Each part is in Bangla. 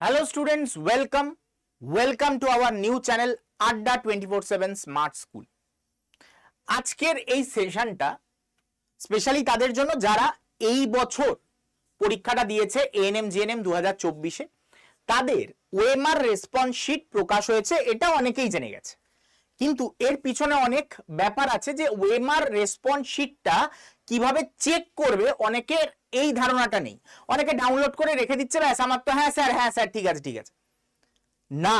Hello students welcome welcome to our new channel Adda twenty four seven smart school আজকের এই সেশনটা স্পেশালি তাদের জন্য যারা এই বছর পরীক্ষাটা দিয়েছে এএনএম জিএনএম দু হাজার চব্বিশে, তাদের ওয়েমার রেসপন্স শিট প্রকাশ হয়েছে, এটা অনেকেই জেনে গেছে। কিন্তু এর পিছনে অনেক ব্যাপার আছে যে ওয়েমার রেসপন্স শিটটা কীভাবে চেক করবে, অনেকের এই ধারণাটা নেই। অনেকে ডাউনলোড করে রেখে দিচ্ছে, ব্যাস, আমার তো হ্যাঁ স্যার হ্যাঁ স্যার, ঠিক আছে ঠিক আছে। না,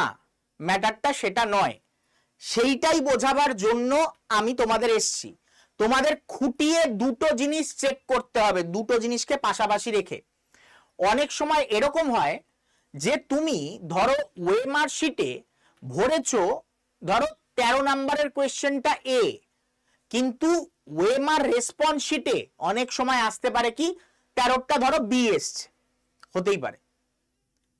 ম্যাটারটা সেটা নয়। সেইটাই বোঝাবার জন্য আমি তোমাদের এসছি। তোমাদের খুঁটিয়ে দুটো জিনিস চেক করতে হবে, দুটো জিনিসকে পাশাপাশি রেখে। অনেক সময় এরকম হয় যে তুমি ধরো ওয়েমার শিটে ভরেছো, ধরো তেরো নাম্বারের কোয়েশ্চেনটা এ কিন্তু ওয়েমার রেসপন্স শিটে অনেক সময় আসতে পারে কি, তেরোটা ধরো বি এসছে। হতেই পারে।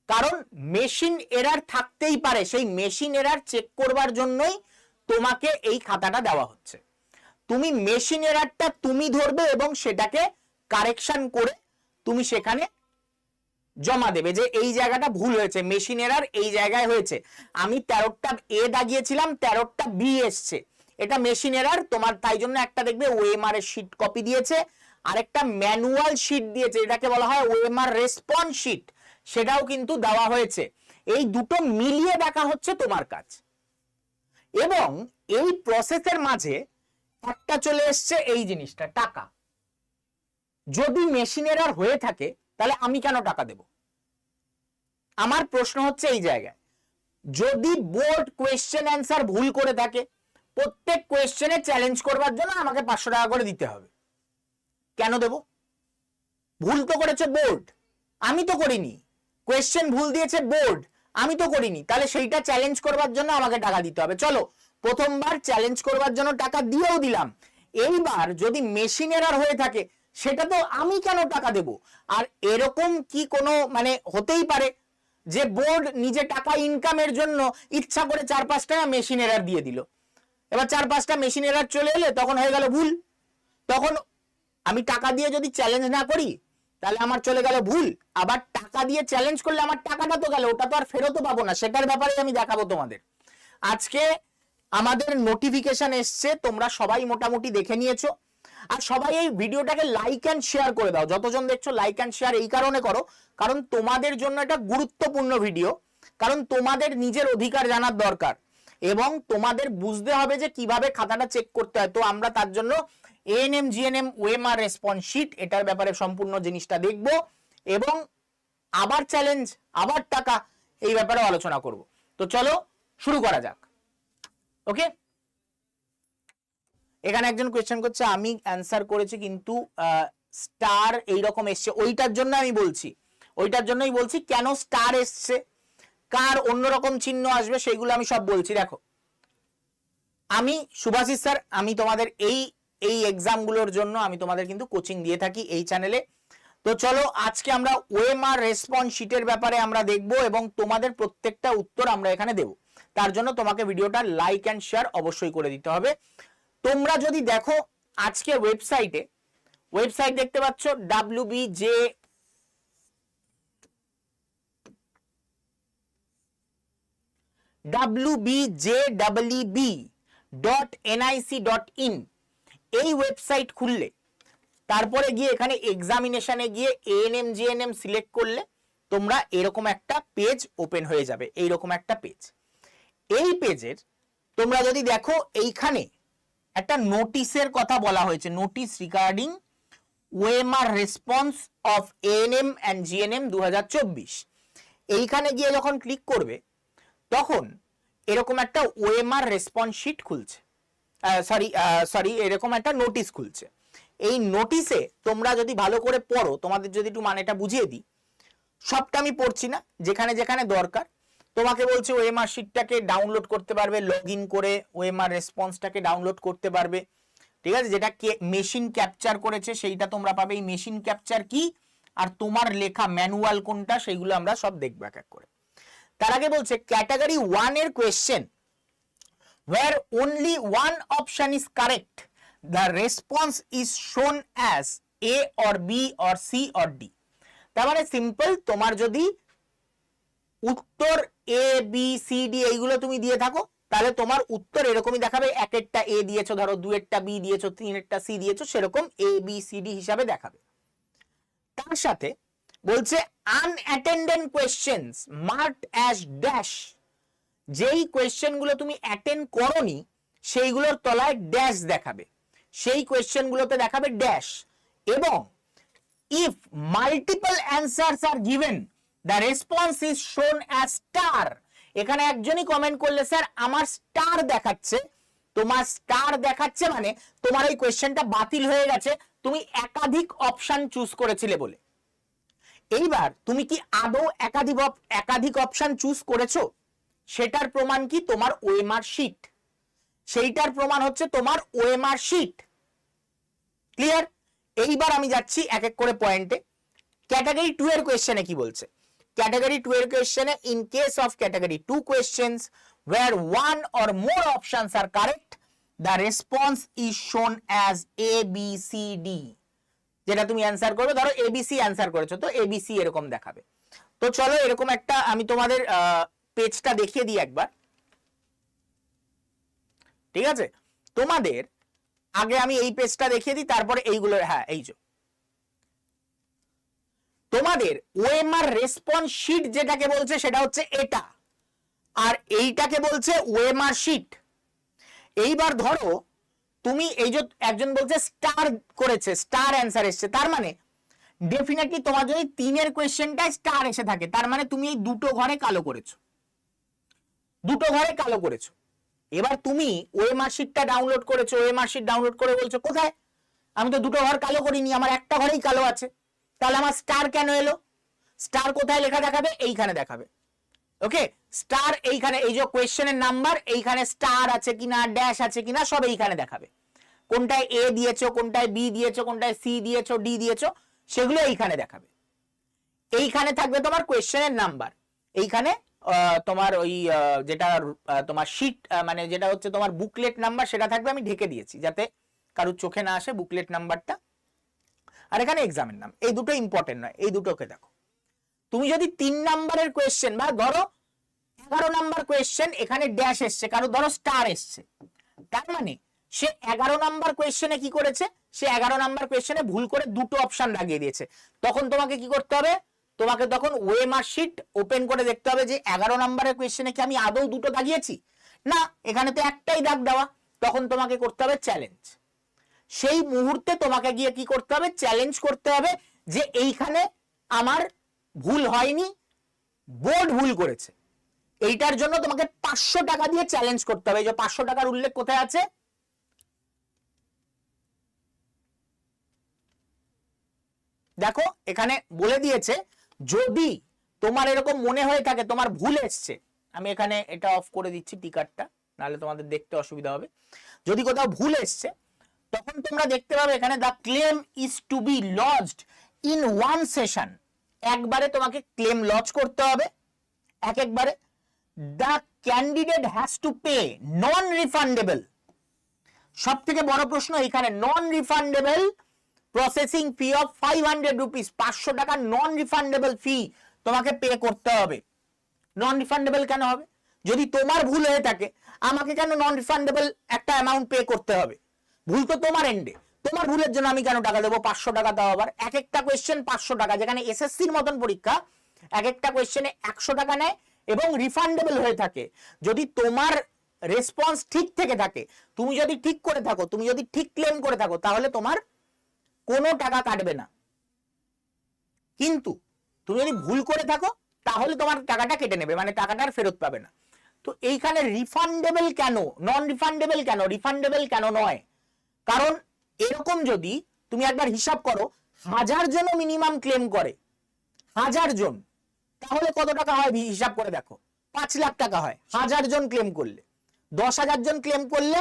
কারণ মেশিন এরার থাকতেই পারে, সেই মেশিন এরার চেক করবার জন্যই তোমাকে এই খাতাটা দেওয়া হচ্ছে। তুমি মেশিন এরারটা তুমি ধরবে এবং সেটাকে কারেকশন করে তুমি সেখানে জমা দেবে যে এই জায়গাটা ভুল হয়েছে মেশিন এরার এই জায়গায় হয়েছে। আমি তেরোটা এ দাগিয়েছিলাম, তেরোটা বি এসছে। এটা মেশিন এরার তোমার তাই জন্য একটা দেখবে ওএমআর এর শিট কপি দিয়েছে, আরেকটা ম্যানুয়াল শিট দিয়েছে, এটাকে বলা হয় ওএমআর রেসপন্স শিট সেটাও কিন্তু দেওয়া হয়েছে। এই দুটো মিলিয়ে দেখা হচ্ছে তোমার কাজ। এবং এই প্রসেসের মাঝে একটা চলে এসছে এই জিনিসটা, টাকা। যদি মেশিনের আর হয়ে থাকে তাহলে আমি কেন টাকা দেব? আমার প্রশ্ন হচ্ছে এই জায়গায়, যদি বোর্ড কোয়েশ্চেন অ্যান্সার ভুল করে থাকে, প্রত্যেক কোয়েশ্চেনে চ্যালেঞ্জ করবার জন্য আমাকে পাঁচশো টাকা করে দিতে হবে। কেন দেব? ভুল তো করেছে বোর্ড আমি তো করিনি। কোয়েশ্চেন ভুল দিয়েছে বোর্ড আমি তো করিনি। তাহলে সেইটা চ্যালেঞ্জ করবার জন্য আমাকে টাকা দিতে হবে। চলো, প্রথমবার চ্যালেঞ্জ করবার জন্য টাকা দিয়েও দিলাম। এইবার যদি মেশিন এরার হয়ে থাকে সেটা তো আমি কেন টাকা দেব? আর এরকম কি কোনো মানে হতেই পারে যে বোর্ড নিজে টাকা ইনকামের জন্য ইচ্ছা করে চার পাঁচটা মেশিন এরার দিয়ে দিল? এবার চার পাঁচটা মেশিন এরার চলে এলে তখন হয়ে গেল ভুল। তখন আমি টাকা দিয়ে যদি চ্যালেঞ্জ না করি, তাহলে আমার চলে গেল ভুল। আবার টাকা দিয়ে চ্যালেঞ্জ করলে আমার টাকাটা তো গেল, ওটা তো আর ফেরতও পাবো না। সেটার ব্যাপারে আমি দেখাবো তোমাদের। আজকে আমাদের নোটিফিকেশন এসছে, তোমরা সবাই মোটামুটি দেখে নিয়েছো। আর সবাই এই ভিডিওটাকে লাইক অ্যান্ড শেয়ার করে দাও। যতজন দেখছ লাইক অ্যান্ড শেয়ার এই কারণে করো, কারণ তোমাদের জন্য এটা গুরুত্বপূর্ণ ভিডিও কারণ তোমাদের নিজের অধিকার জানার দরকার এবং তোমাদের বুঝতে হবে যে কীভাবে খাতাটা চেক করতে হয়। তো আমরা তার জন্য ANM GNM OMR response sheet এটার ব্যাপারে সম্পূর্ণ জিনিসটা দেখব এবং আবার চ্যালেঞ্জ আবার টাকা, এই ব্যাপারে আলোচনা করব। তো চলো শুরু করা যাক। ওকে এখানে একজন কোয়েশ্চেন করছে, আমি অ্যান্সার করেছি কিন্তু স্টার এইরকম এসছে। ওইটার জন্য আমি বলছি। ওইটার জন্যই বলছি, কেন স্টার এসছে? কার অন্যরকম চিহ্ন আসবে সেইগুলো আমি সব বলছি। দেখো, আমি, সুভাষিস স্যার আমি তোমাদের এই এই এক্সামগুলোর জন্য আমি তোমাদের কিন্তু কোচিং দিয়ে থাকি এই চ্যানেলে তো চলো, আজকে আমরা ওএমআর রেসপন্স শিটের ব্যাপারে আমরা দেখব এবং তোমাদের প্রত্যেকটা উত্তর আমরা এখানে দেব। তার জন্য তোমাকে ভিডিওটা লাইক অ্যান্ড শেয়ার অবশ্যই করে দিতে হবে। তোমরা যদি দেখো আজকে ওয়েবসাইটে ওয়েবসাইট দেখতে পাচ্ছ W B J W B J W B dot NIC dot in এই ওয়েবসাইট খুললে, তারপরে গিয়ে এখানে এক্সামিনেশনে গিয়ে এএনএম জিএনএম সিলেক্ট করলে তোমরা এরকম একটা পেজ ওপেন হয়ে যাবে, এইরকম একটা পেজ এই পেজের তোমরা যদি দেখো এইখানে একটা নোটিশের কথা বলা হয়েছে। Notice regarding OMR response of ANM and GNM দু হাজার চব্বিশ। এইখানে গিয়ে যখন ক্লিক করবে, তখন এরকম একটা ওএমআর রেসপন্স শিট খুলছে। সরি সরি এরকম একটা নোটিশ খুলছে। এই নোটিশে তোমরা যদি ভালো করে পড়ো, তোমাদের যদি একটু মানেটা বুঝিয়ে দিই, সবটা আমি পড়ছি না, যেখানে যেখানে দরকার তোমাকে বলছে ওএমআর শিটটাকে ডাউনলোড করতে পারবে লগ করে ওএমআর রেসপন্সটাকে ডাউনলোড করতে পারবে। ঠিক আছে? যেটা মেশিন ক্যাপচার করেছে, সেইটা তোমরা পাবে। এই মেশিন ক্যাপচার কি? আর তোমার লেখা ম্যানুয়াল কোনটা, সেইগুলো আমরা সব দেখব এক এক করে। তার আগে বলছে ক্যাটাগরি ওয়ানের question where only one option is correct, the response is shown as a or b or c or d তার মানে সিম্পল তোমার যদি উত্তর এ বি সি ডি এইগুলো তুমি দিয়ে থাকো, তাহলে তোমার উত্তর এরকমই দেখাবে, একেরটা এ দিয়েছ, ধরো দুয়েরটা বি দিয়েছ, তিনেরটা সি দিয়েছ, সেরকম এ বি সি ডি হিসাবে দেখাবে। তার সাথে বলছে unattended questions marked as dash যেই কোয়েশ্চেনগুলো তুমি অ্যাটেন্ড করনি, সেইগুলোর তলায় ড্যাশ দেখাবে। সেই কোয়েশ্চেনগুলোতে দেখাবে ড্যাশ এবং ইফ মাল্টিপল answers আর given the response is shown as star এখানে একজনই কমেন্ট করলে, স্যার, আমার স্টার দেখাচ্ছে। তোমার স্টার দেখাচ্ছে মানে তোমার এই কোয়েশ্চেনটা বাতিল হয়ে গেছে। তুমি একাধিক অপশন চুজ করেছিলে বলে। এইবার তুমি কি আদৌ একাধিক একাধিক অপশন চুজ করেছ? সেটার প্রমাণ কি? তোমার ওএমআর শিট সেইটার প্রমাণ হচ্ছে তোমার ওএমআর শিট ক্লিয়ার এইবার আমি যাচ্ছি এক এক করে পয়েন্টে ক্যাটাগরি টু এর কোয়েশ্চেনে কি বলছে? টু এর কোয়েশ্চেনে in case of category two questions where one or more options are correct the response is shown as A B C D যেটা তুমি অ্যান্সার করবে, ধরো এবিসি অ্যান্সার করেছ, তো এবিসি এরকম দেখাবে। তো চলো এরকম একটা আমি তোমাদের পেজটা দেখিয়ে দিই একবার। ঠিক আছে? তোমাদের আগে আমি এই পেজটা দেখিয়ে দিই, তারপরে এইগুলো হ্যাঁ এই যে। তোমাদের ওএমআর রেসপন্স শিট যেটাকে বলছে সেটা হচ্ছে এটা। আর এইটাকে বলছে ওএমআর শিট এইবার ধরো, তুমি এই যে একজন বলছে স্টার করেছে স্টার অ্যান্সার এসছে, তার মানে ডেফিনেটলি তোমার যদি তিনের কোয়েশ্চেনটায় স্টার এসে থাকে, তার মানে তুমি এই দুটো ঘরে কালো করেছ। দুটো ঘরে কালো করেছ। এবার তুমি ওএমআর শিটটা ডাউনলোড করেছ ওএমআর শিট ডাউনলোড করে বলছো, কোথায়? আমি তো দুটো ঘর কালো করিনি, আমার একটা ঘরেই কালো আছে। তাহলে আমার স্টার কেন এলো? স্টার কোথায় লেখা দেখাবে? এইখানে দেখাবে। ওকে স্টার এইখানে, এই যে কোয়েশ্চেনের নাম্বার এইখানে স্টার আছে কিনা ড্যাশ আছে কিনা, সব এইখানে দেখাবে। কোনটায় এ দিয়েছ, কোনটায় বি দিয়েছ, কোনটায় সি দিয়েছ ডি দিয়েছ, সেগুলো এইখানে দেখাবে। এইখানে থাকবে তোমার কোয়েশ্চেনের নাম্বার এইখানে তোমার ওই যেটা তোমার শিট মানে যেটা হচ্ছে তোমার বুকলেট নাম্বার সেটা থাকবে আমি ঢেকে দিয়েছি, যাতে কারোর চোখে না আসে বুকলেট নাম্বারটা আর এখানে এক্সামের নাম। এই দুটো ইম্পর্টেন্ট নয়। এই দুটোকে দেখো। তুমি যদি তিন নাম্বারের কোয়েশ্চেন বা ধরো এগারো নাম্বার কোয়েশ্চেন এখানে ড্যাশ এসছে কারও ধরো স্টার এসছে। তার মানে সে এগারো নাম্বার কোয়েশ্চেনে কি করেছে? সে এগারো নাম্বার কোয়েশ্চেনে ভুল করে দুটো অপশন লাগিয়ে দিয়েছে। তখন তোমাকে কি করতে হবে? তোমাকে তখন ওয়েমার শিট ওপেন করে দেখতে হবে যে এগারো নাম্বারের কোয়েশ্চেনে কি আমি আদৌ দুটো দাগিয়েছি? না, এখানে তো একটাই দাগ দেওয়া। তখন তোমাকে করতে হবে চ্যালেঞ্জ সেই মুহূর্তে তোমাকে গিয়ে কি করতে হবে? চ্যালেঞ্জ করতে হবে যে এইখানে আমার ভুল হয়নি বোর্ড ভুল করেছে। এইটার জন্য তোমাকে পাঁচশো টাকা দিয়ে চ্যালেঞ্জ করতে হবে। এই যে পাঁচশো টাকার উল্লেখ কোথায় আছে? দেখো, এখানে বলে দিয়েছে, যদি তোমার এরকম মনে হয়ে থাকে, তোমার ভুল এসছে, আমি এখানে এটা অফ করে দিচ্ছি টিকারটা নাহলে তোমাদের দেখতে অসুবিধা হবে। যদি কোথাও ভুল এসছে তখন তোমরা দেখতে পাবে এখানে the claim is to be lodged in one session একবারে তোমাকে ক্লেম লজ করতে হবে। এক একবারে। The candidate has to pay non refundable সব থেকে বড় প্রশ্ন, এখানে non refundable processing fee of five hundred rupees পাঁচশো টাকা নন রিফান্ডেবল ফি তোমাকে পে করতে হবে। নন রিফান্ডেবল কেন হবে? যদি তোমার ভুল হয়ে থাকে, আমাকে কেন নন রিফান্ডেবল একটা অ্যামাউন্ট পে করতে হবে? ভুল তো তোমার এন্ডে তোমার ভুলের জন্য আমি কেন টাকা দেবো? পাঁচশো টাকা দাও আবার। এক একটা কোয়েশ্চেন পাঁচশো টাকা, যেখানে এসএসসির মতন পরীক্ষা এক একটা কোয়েশ্চেনে একশো টাকা নেয় এবং রিফান্ডেবল হয়ে থাকে। যদি তোমার রেসপন্স ঠিক থেকে থাকে, তুমি যদি ঠিক করে থাকো, তুমি যদি ঠিক ক্লেম করে থাকো, তাহলে তোমার কোনো টাকা কাটবে না। কিন্তু তুমি যদি ভুল করে থাকো, তাহলে তোমার টাকাটা কেটে নেবে মানে টাকাটা আর ফেরত পাবে না। তো এইখানে রিফান্ডেবল কেন? নন রিফান্ডেবল কেন? রিফান্ডেবল কেন নয়? কারণ এরকম যদি তুমি একবার হিসাব করো, হাজার জন মিনিমাম ক্লেম করে। হাজার জন। তাহলে কত টাকা হয় হিসাব করে দেখো? পাঁচ লাখ টাকা হয়। হাজার জন ক্লেম করলে। দশ হাজার জন ক্লেম করলে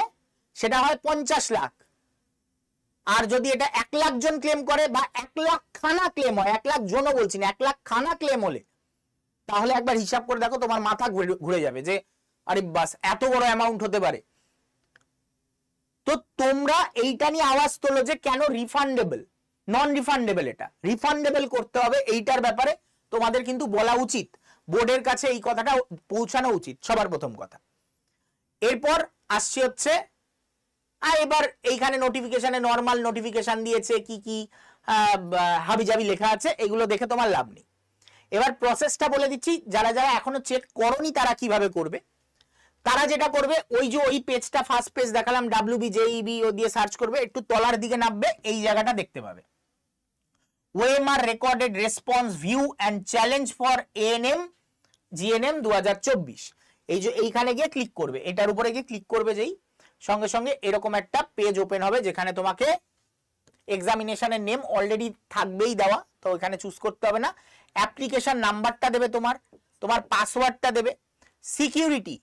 সেটা হয় পঞ্চাশ লাখ। আর যদি এটা এক লাখ জন ক্লেম করে বা এক লাখ খানা ক্লেম হয়, এক লাখ জনও বলছি না, এক লাখ খানা ক্লেম হলে, তাহলে একবার হিসাব করে দেখো তোমার মাথা ঘুরে ঘুরে যাবে যে, আরে বাস, এত বড় অ্যামাউন্ট হতে পারে। তো তোমরা এইটা নিয়ে আওয়াজ তোলো যে কেন রিফান্ডেবল নন রিফান্ডেবল এটা। রিফান্ডেবল করতে হবে এইটার ব্যাপারে। তোমাদের কিন্তু বলা উচিত। বোর্ডের কাছে এই কথাটা পৌঁছানো উচিত, সবার প্রথম কথা। এরপর আসছে হচ্ছে আর এবার এইখানে নোটিফিকেশনে নর্মাল নোটিফিকেশন দিয়েছে কি কি হাবিজাবি লেখা আছে, এগুলো দেখে তোমার লাভ নেই। এবার প্রসেসটা বলে দিচ্ছি, যারা যারা এখনও চেক করনি তারা কীভাবে করবে? তারা যেটা করবে, ওই যে ওই পেজটা ফার্স্ট পেজ দেখালাম ডাব্লিউ বি জেইবি ও দিয়ে সার্চ করবে, একটু তলার দিকে নামবে, এই জায়গাটা দেখতে পাবে। OMR recorded response view and challenge for ANM GNM দু হাজার চব্বিশ। এই যে এইখানে গিয়ে ক্লিক করবে, এটার উপরে গিয়ে ক্লিক করবে যেই, সঙ্গে সঙ্গে এরকম একটা পেজ ওপেন হবে, যেখানে তোমাকে এক্সামিনেশনের নেম অলরেডি থাকবেই দেওয়া, তো এখানে চুজ করতে হবে না। অ্যাপ্লিকেশন নাম্বারটা দেবে তোমার তোমার পাসওয়ার্ডটা দেবে। সিকিউরিটি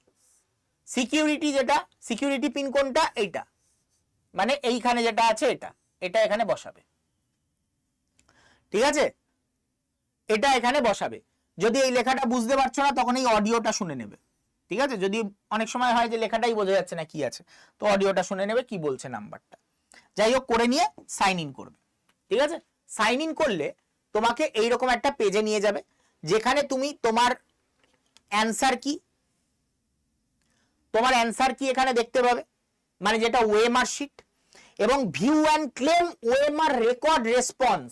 সিকিউরিটি যেটা সিকিউরিটি পিন কোনটা? এইটা। মানে এইখানে যেটা আছে এটা। এটা এখানে বসাবে। ঠিক আছে? এটা এখানে বসাবে। যদি এই লেখাটা বুঝতে পারছ না, তখন এই অডিওটা শুনে নেবে। ঠিক আছে? যদি অনেক সময় হয় যে লেখাটাই বোঝা যাচ্ছে না কি আছে, তো অডিওটা শুনে নেবে কি বলছে নাম্বারটা। যাই হোক, করে নিয়ে সাইন ইন করবে। ঠিক আছে? সাইন ইন করলে তোমাকে এইরকম একটা পেজে নিয়ে যাবে, যেখানে তুমি তোমার অ্যান্সার কি তোমার অ্যান্সার কি এখানে দেখতে পাবে? মানে যেটা ওয়েমার শিট এবং view and claim OMR record response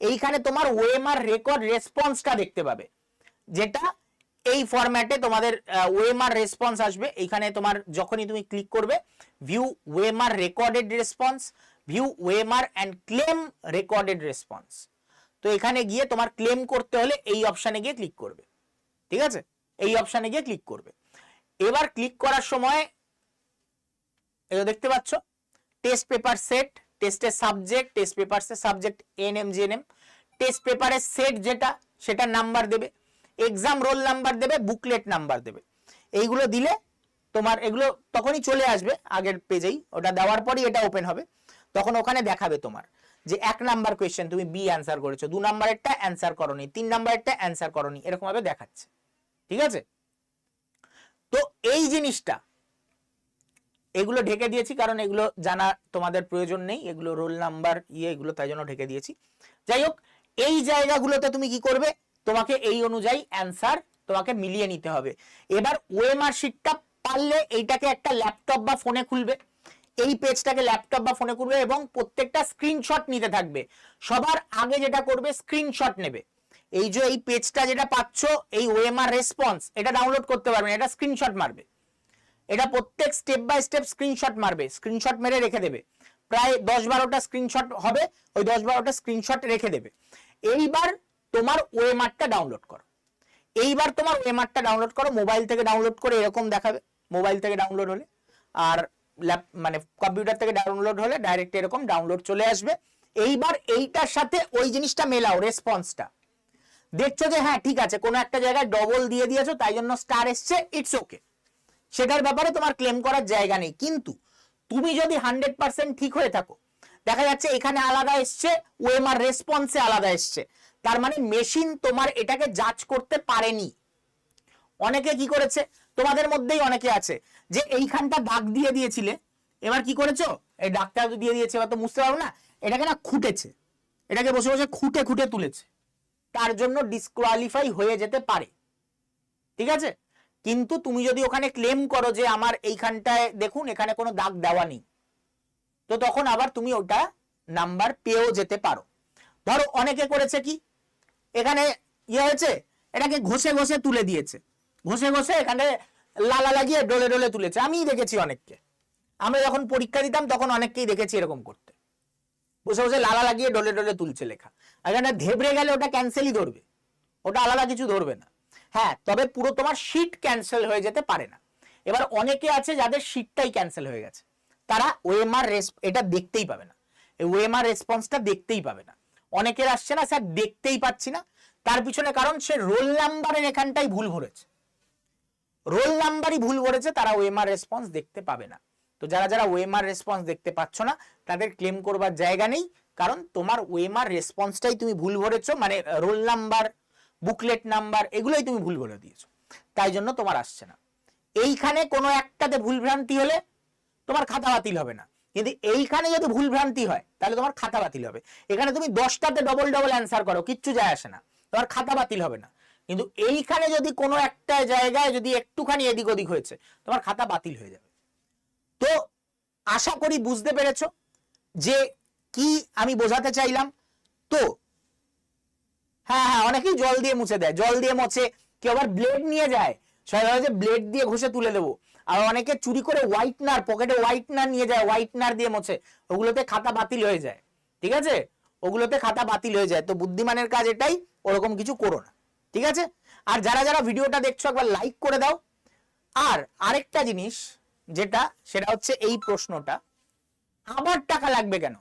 এইখানে তোমার ওয়েমার রেকর্ড রেসপন্সটা দেখতে পাবে। যেটা এই ফরম্যাটে তোমাদের ওয়েমার রেসপন্স আসবে। এইখানে তোমার যখনই তুমি ক্লিক করবে view OMR recorded response view OMR and claim recorded response তো এখানে গিয়ে তোমার ক্লেম করতে হলে এই অপশানে গিয়ে ক্লিক করবে। ঠিক আছে? এই অপশানে গিয়ে ক্লিক করবে। এবার ক্লিক করার সময় এটা দেখতে পাচ্ছ টেস্ট পেপার সেট টেস্টের subject test পেপারসের subject N M GNM test পেপারের সেট যেটা সেটা নাম্বার দেবে এক্সাম রোল নাম্বার দেবে বুকলেট নাম্বার দেবে। এইগুলো দিলে তোমার, এগুলো তখনই চলে আসবে, আগের পেজেই ওটা দেওয়ার পরই এটা ওপেন হবে। তখন ওখানে দেখাবে তোমার যে এক নাম্বার কোয়েশ্চেন তুমি বি অ্যান্সার করেছ, দু নাম্বারেরটা অ্যান্সার করনি, তিন নাম্বারেরটা অ্যান্সার করনি এরকম ভাবে দেখাচ্ছে। ঠিক আছে? তো এই জিনিসটা, এগুলো ঢেকে দিয়েছি কারণ এগুলো জানা তোমাদের প্রয়োজন নেই, এগুলো রোল নাম্বার ইয়ে এগুলো তাই জন্য ঢেকে দিয়েছি। যাই হোক, এই জায়গাগুলোতে তুমি কি করবে? তোমাকে এই অনুযায়ী অ্যান্সার তোমাকে মিলিয়ে নিতে হবে। এবার ওএমআর শিটটা পারলে এইটাকে একটা ল্যাপটপ বা ফোনে খুলবে। এই পেজটাকে ল্যাপটপ বা ফোনে করবে এবং প্রত্যেকটা স্ক্রিনশট নিতে থাকবে। সবার আগে যেটা করবে স্ক্রিনশট নেবে। এই যে এই পেজটা যেটা পাচ্ছ, এই ওএমআর রেসপন্স এটা ডাউনলোড করতে পারবে, এটা স্ক্রিনশট মারবে। এটা প্রত্যেক স্টেপ বাই স্টেপ স্ক্রিনশট মারবে স্ক্রিনশট মেরে রেখে দেবে। প্রায় দশ বারোটা স্ক্রিনশট হবে, ওই দশ বারোটা স্ক্রিনশট রেখে দেবে। এইবার তোমার ওএমআরটা ডাউনলোড করো। এইবার তোমার ওএমআরটা ডাউনলোড করো মোবাইল থেকে ডাউনলোড করে এরকম দেখাবে মোবাইল থেকে ডাউনলোড হলে। আর ল্যাপ মানে কম্পিউটার থেকে ডাউনলোড হলে ডাইরেক্ট এরকম ডাউনলোড চলে আসবে। এইবার এইটার সাথে ওই জিনিসটা মেলাও রেসপন্সটা দেখছ যে হ্যাঁ ঠিক আছে, কোনো একটা জায়গায় ডবল দিয়ে দিয়েছ, তাই জন্য স্টার এসছে ইটস ওকে সেটার ব্যাপারে তোমার ক্লেম করার জায়গা নেই। কিন্তু তুমি যদি হান্ড্রেড পার্সেন্ট ঠিক হয়ে থাকো, দেখা যাচ্ছে এখানে আলাদা এসছে, ওএমআর রেসপন্সে আলাদা এসছে। তার মানে মেশিন তোমার এটাকে জাজ করতে পারেনি। অনেকে কি করেছে, তোমাদের মধ্যেই অনেকে আছে, যে এইখানটা দাগ দিয়ে দিয়েছিলে, এবার কি করেছ? এই ডাকটা দিয়ে দিয়েছে, এবার তো বুঝতে পারো না, এটাকে না খুঁটেছে, এটাকে বসে বসে খুঁটে খুঁটে তুলেছে। তার জন্য ডিসকোয়ালিফাই হয়ে যেতে পারে। ঠিক আছে? কিন্তু তুমি যদি ওখানে ক্লেম করো যে আমার এইখানটায়, দেখুন, এখানে কোনো দাগ দেওয়া নেই। তো তখন আবার তুমি ওটা নাম্বার পেয়েও যেতে পারো। ধরো, অনেকে করেছে কি? এখানে ইয়ে হয়েছে, এটাকে ঘষে ঘষে তুলে দিয়েছে। ঘষে ঘষে এখানে লালা লাগিয়ে ডলে ডলে তুলেছে। আমি দেখেছি অনেককে। আমরা যখন পরীক্ষা দিতাম, তখন অনেককেই দেখেছি এরকম করতে। বসে বসে লালা লাগিয়ে ডলে ডলে তুলছে লেখা। এখানে ধেবড়ে গেলে ওটা ক্যান্সেলই ধরবে। ওটা আলাদা কিছু ধরবে না। হ্যাঁ তবে পুরো তোমার শিট ক্যান্সেল হয়ে যেতে পারে না। এবার অনেকে আছে যাদের শিটটাই ক্যান্সেল হয়ে গেছে। তারা ওএমআর এটা দেখতেই পাবে না। ওএমআর রেসপন্সটা দেখতেই পাবে না। অনেকের আসছে না, স্যার, দেখতেই পাচ্ছি না। তার পিছনে কারণ সে রোল নাম্বারের এখানটাই ভুল ভরেছে রোল নাম্বারই ভুল ভরেছে তারা ওএমআর রেসপন্স দেখতে পাবে না। তো যারা যারা ওএমআর রেসপন্স দেখতে পাচ্ছ না, তাদের ক্লেম করবার জায়গা নেই, কারণ তোমার ওয়েমার রেসপন্সটাই তুমি ভুল ভরেছ মানে রোল নাম্বার বুকলেট নাম্বার এগুলোই তুমি ভুল ভরে দিয়েছ। তাই জন্য তোমার আসছে না। এইখানে কোনো একটাতে ভুল ভ্রান্তি হলে তোমার খাতা বাতিল হবে না। কিন্তু এইখানে যদি ভুল ভ্রান্তি হয়, তাহলে তোমার খাতা বাতিল হবে। এখানে তুমি দশটাতে ডবল ডবল অ্যান্সার করো, কিচ্ছু যায় আসে না। তোমার খাতা বাতিল হবে না। কিন্তু এইখানে যদি কোনো একটা জায়গায় যদি একটুখানি এদিক ওদিক হয়েছে, তোমার খাতা বাতিল হয়ে যাবে। তো আশা করি বুঝতে পেরেছ যে কি আমি বোঝাতে চাইলাম। তো হ্যাঁ হ্যাঁ অনেকেই জল দিয়ে মুছে দেয়। জল দিয়ে মোছে, কেউ আবার ব্লেড নিয়ে যায়। সবাই যে ব্লেড দিয়ে ঘষে তুলে দেবো। আর অনেকে চুরি করে হোয়াইটনার পকেটে হোয়াইটনার নিয়ে যায় হোয়াইটনার দিয়ে মোছে। ওগুলোতে খাতা বাতিল হয়ে যায়। ঠিক আছে? ওগুলোতে খাতা বাতিল হয়ে যায়। তো বুদ্ধিমানের কাজ এটাই, ওরকম কিছু করো না। ঠিক আছে? আর যারা যারা ভিডিওটা দেখছ, একবার লাইক করে দাও। আর আরেকটা জিনিস যেটা, সেটা হচ্ছে এই প্রশ্নটা আবার টাকা লাগবে কেন?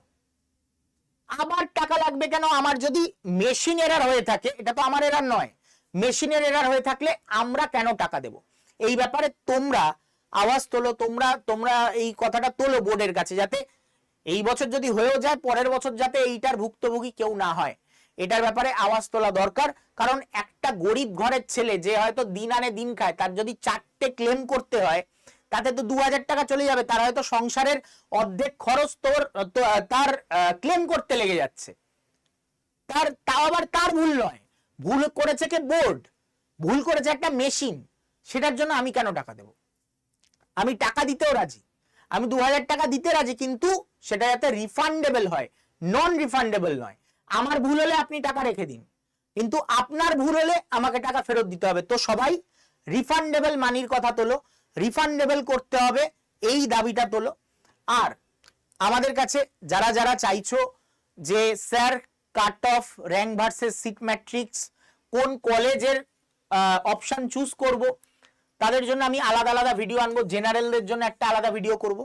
আবার টাকা লাগবে কেন? আমার যদি মেশিন এরার হয়ে থাকে, এটা তো আমার এরার নয়। মেশিনের এরার হয়ে থাকলে আমরা কেন টাকা দেব? এই ব্যাপারে তোমরা আওয়াজ তোলো, তোমরা তোমরা এই কথাটা তোলো বোর্ডের কাছে যাতে এই বছর যদি হয়েও যায়, পরের বছর যাতে এইটার ভুক্তভোগী কেউ না হয়। এটার ব্যাপারে আওয়াজ তোলা দরকার, কারণ একটা গরিব ঘরের ছেলে যে হয়তো দিন আনে দিন খায়, তার যদি চারটে ক্লেম করতে হয় তাতে তো দু হাজার টাকা চলে যাবে। তার হয়তো সংসারের অর্ধেক খরচ তোর তার ক্লেম করতে লেগে যাচ্ছে। তার, তাও আবার তার ভুল নয়। ভুল করেছে কে? বোর্ড ভুল করেছে একটা মেশিন সেটার জন্য আমি কেন টাকা দেব? আমি টাকা দিতেও রাজি। আমি দু হাজার টাকা দিতে রাজি, কিন্তু সেটা যাতে রিফান্ডেবল হয়। নন রিফান্ডেবল নয়। আমার ভুল হলে আপনি টাকা রেখে দিন। কিন্তু আপনার ভুল হলে আমাকে টাকা ফেরত দিতে হবে। তো সবাই রিফান্ডেবল মানির কথা তোলো। রিফান্ডেবল করতে হবে, এই দাবিটা তোলো। আর আমাদের কাছে যারা যারা চাইছো যে sir cut off rank versus seat matrix কোন কলেজের অপশান চুজ করব? তাদের জন্য আমি আলাদা আলাদা ভিডিও আনব জেনারেলদের জন্য একটা আলাদা ভিডিও করব।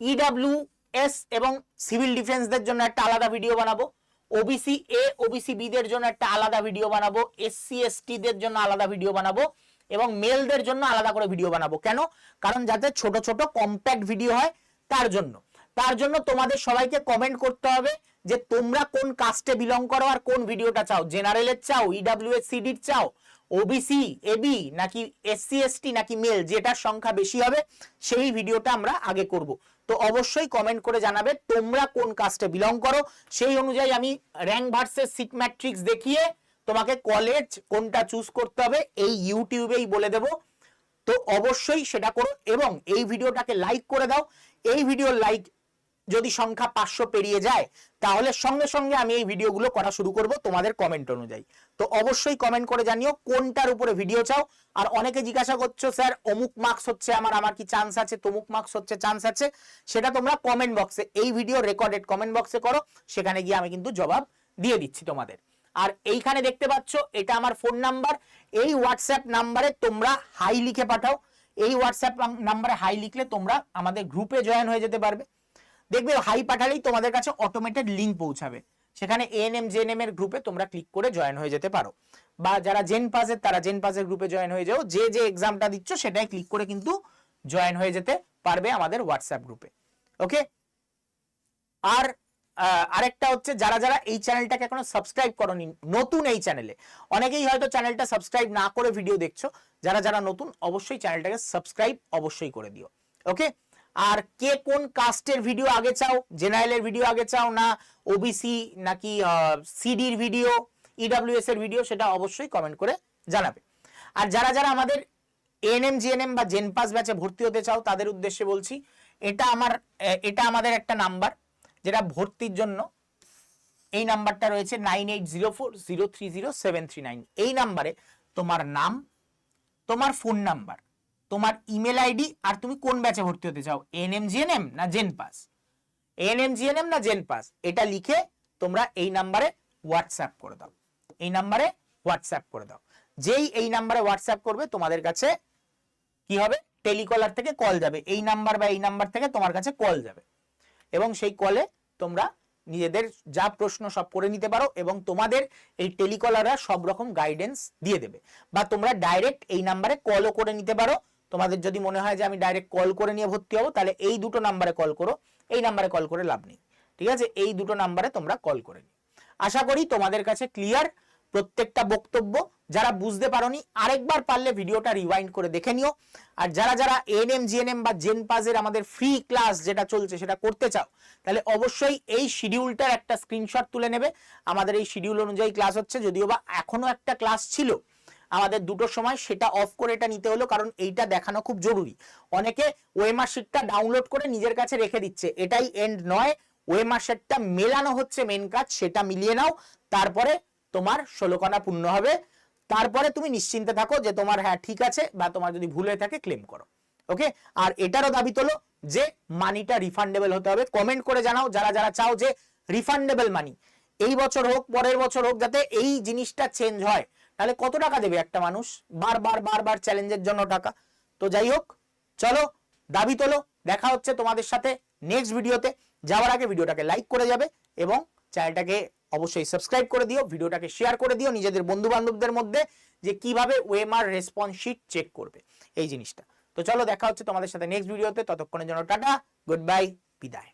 ইডাব্লিউ এস এবং সিভিল ডিফেন্সদের জন্য একটা আলাদা ভিডিও বানাবো। ওবিসি এ ওবিসি বিদের জন্য একটা আলাদা ভিডিও বানাবো। এসসি এসটি দের জন্য আলাদা ভিডিও বানাবো। এবং মেলদের জন্য আলাদা করে ভিডিও বানাবো। কেন? কারণ যাতে ছোট ছোট কম্প্যাক্ট ভিডিও হয় তার জন্য। তার জন্য তোমাদের সবাইকে কমেন্ট করতে হবে যে তোমরা কোন কাস্টে বিলং করো আর কোন ভিডিওটা চাও। জেনারেলের চাও ইডাব্লিউএস সিডির চাও ওবিসি এবি নাকি এসসি এসটি নাকি মেল যেটার সংখ্যা বেশি হবে, সেই ভিডিওটা আমরা আগে করব। তো অবশ্যই কমেন্ট করে জানাবে তোমরা কোন কাস্টে বিলং করো। সেই অনুযায়ী আমি র্যাঙ্ক ভার্সেস সিট ম্যাট্রিক্স দেখিয়ে তোমাকে কলেজ কোনটা চুজ করতে হবে, এই ইউটিউবেই বলে দেব। তো অবশ্যই সেটা করো এবং এই ভিডিওটাকে লাইক করে দাও। এই ভিডিওর লাইক যদি সংখ্যা পাঁচশো পেরিয়ে যায়, তাহলে সঙ্গে সঙ্গে আমি এই ভিডিওগুলো করা শুরু করব তোমাদের কমেন্ট অনুযায়ী। তো অবশ্যই কমেন্ট করে জানিও কোনটার উপরে ভিডিও চাও। আর অনেকে জিজ্ঞাসা করছ, স্যার, অমুক মার্কস হচ্ছে আমার আমার কি চান্স আছে? তমুক মার্কস হচ্ছে চান্স আছে। সেটা তোমরা কমেন্ট বক্সে এই ভিডিও রেকর্ডেড কমেন্ট বক্সে করো। সেখানে গিয়ে আমি কিন্তু জবাব দিয়ে দিচ্ছি তোমাদের। আর এইখানে দেখতে পাচ্ছ, এটা আমার ফোন নাম্বার এই হোয়াটসঅ্যাপ নাম্বারে তোমরা হাই লিখে পাঠাও। এই হোয়াটসঅ্যাপ নাম্বারে হাই লিখলে তোমরা আমাদের গ্রুপে জয়েন হয়ে যেতে পারবে। দেখবে হাই পাঠালেই তোমাদের কাছে অটোমেটেড লিঙ্ক পৌঁছাবে। সেখানে এএনএম জেএনএম এর গ্রুপে তোমরা ক্লিক করে জয়েন হয়ে যেতে পারো। বা যারা জেন পাসের তারা জেন পাসের গ্রুপে জয়েন হয়ে যাও। যে যে এক্সামটা দিচ্ছ সেটাই ক্লিক করে কিন্তু জয়েন হয়ে যেতে পারবে আমাদের হোয়াটসঅ্যাপ গ্রুপে ওকে আর আরেকটা হচ্ছে, যারা যারা এই চ্যানেলটাকে এখনও সাবস্ক্রাইব করনি, নতুন এই চ্যানেলে, অনেকেই হয়তো চ্যানেলটা সাবস্ক্রাইব না করে ভিডিও দেখছ, যারা যারা নতুন, অবশ্যই চ্যানেলটাকে সাবস্ক্রাইব অবশ্যই করে দিও ওকে আর কে কোন কাস্টের ভিডিও আগে চাও জেনারেলের ভিডিও আগে চাও না ওবিসি নাকি সিডির ভিডিও ইডাব্লিউএস এর ভিডিও সেটা অবশ্যই কমেন্ট করে জানাবে। আর যারা যারা আমাদের এএনএম জিএনএম বা জেনপাস ব্যাচে ভর্তি হতে চাও, তাদের উদ্দেশ্যে বলছি, এটা আমার এটা আমাদের একটা নাম্বার যেটা ভর্তির জন্য, এই নাম্বারটা রয়েছে nine eight zero four zero three zero seven three nine. এই নাম্বারে তোমার নাম, তোমার ফোন নাম্বার, তোমার ইমেল আইডি, আর তুমি কোন ব্যাচে ভর্তি হতে চাও এনএম জিএনএম না gen pass N NM GNM না জেন পাস এটা লিখে তোমরা এই নাম্বারে হোয়াটসঅ্যাপ করে দাও। এই নাম্বারে হোয়াটসঅ্যাপ করে দাও। যেই এই নাম্বারে হোয়াটসঅ্যাপ করবে, তোমাদের কাছে কি হবে? টেলিকলার থেকে কল যাবে। এই নাম্বার বা এই নাম্বার থেকে তোমার কাছে কল যাবে। এবং সেই কলে তোমরা নিজেদের যা প্রশ্ন সব করে নিতে পারো এবং তোমাদের এই টেলিকলাররা সব রকম গাইডেন্স দিয়ে দেবে। বা তোমরা ডাইরেক্ট এই নাম্বারে কলও করে নিতে পারো। তোমাদের যদি মনে হয় যে আমি ডাইরেক্ট কল করে নিয়ে ভর্তি হব, তাহলে এই দুটো নাম্বারে কল করো। এই নাম্বারে কল করে লাভ নেই। ঠিক আছে? এই দুটো নাম্বারে তোমরা কল করে নিও। আশা করি তোমাদের কাছে ক্লিয়ার প্রত্যেকটা বক্তব্য। যারা বুঝতে পারোনি, আরেকবার পারলে ভিডিওটা রিওয়াইন্ড করে দেখে নিও। আর যারা যারা এএনএম জিএনএম বা জেন পাজের আমাদের ফ্রি ক্লাস যেটা চলছে সেটা করতে চাও, তাহলে অবশ্যই এই শিডিউলটার একটা স্ক্রিনশট তুলে নেবে। আমাদের এই শিডিউল অনুযায়ী ক্লাস হচ্ছে, যদিও বা এখনও একটা ক্লাস ছিল। আমাদের দুটোর সময় সেটা অফ করে এটা নিতে হলো, কারণ এইটা দেখানো খুব জরুরি। অনেকে ওয়েমার শিটটা ডাউনলোড করে নিজের কাছে রেখে দিচ্ছে। এটাই এন্ড নয় ওয়েমার শিটটা মেলানো হচ্ছে মেন কাজ, সেটা মিলিয়ে নাও। তারপরে তোমার ষোলোখানা পূর্ণ হবে। তারপরে তুমি নিশ্চিন্তে থাকো যে তোমার হ্যাঁ ঠিক আছে, বা তোমার যদি ভুল হয়ে থাকে ক্লেম করো ওকে আর এটারও দাবি তোলো যে মানিটা রিফান্ডেবল হতে হবে। কমেন্ট করে জানাও যারা যারা চাও যে রিফান্ডেবল মানি এই বছর হোক, পরের বছর হোক, যাতে এই জিনিসটা চেঞ্জ হয়। তাহলে কত টাকা দেবে একটা মানুষ? বারবার বারবার চ্যালেঞ্জের জন্য টাকা। তো যাই হোক, চলো, দাবি তোলো। দেখা হচ্ছে তোমাদের সাথে নেক্সট ভিডিওতে যাওয়ার আগে ভিডিওটাকে লাইক করে যাবে এবং চ্যানেলটাকে অবশ্যই সাবস্ক্রাইব করে দিও, ভিডিওটাকে শেয়ার করে দিও নিজেদের বন্ধু বান্ধবদের মধ্যে যে কীভাবে ওয়েমার রেসপন্স শিট চেক করবে, এই জিনিসটা। তো চলো দেখা হচ্ছে তোমাদের সাথে নেক্সট ভিডিওতে ততক্ষণের জন্য টাটা গুড বাই বিদায়।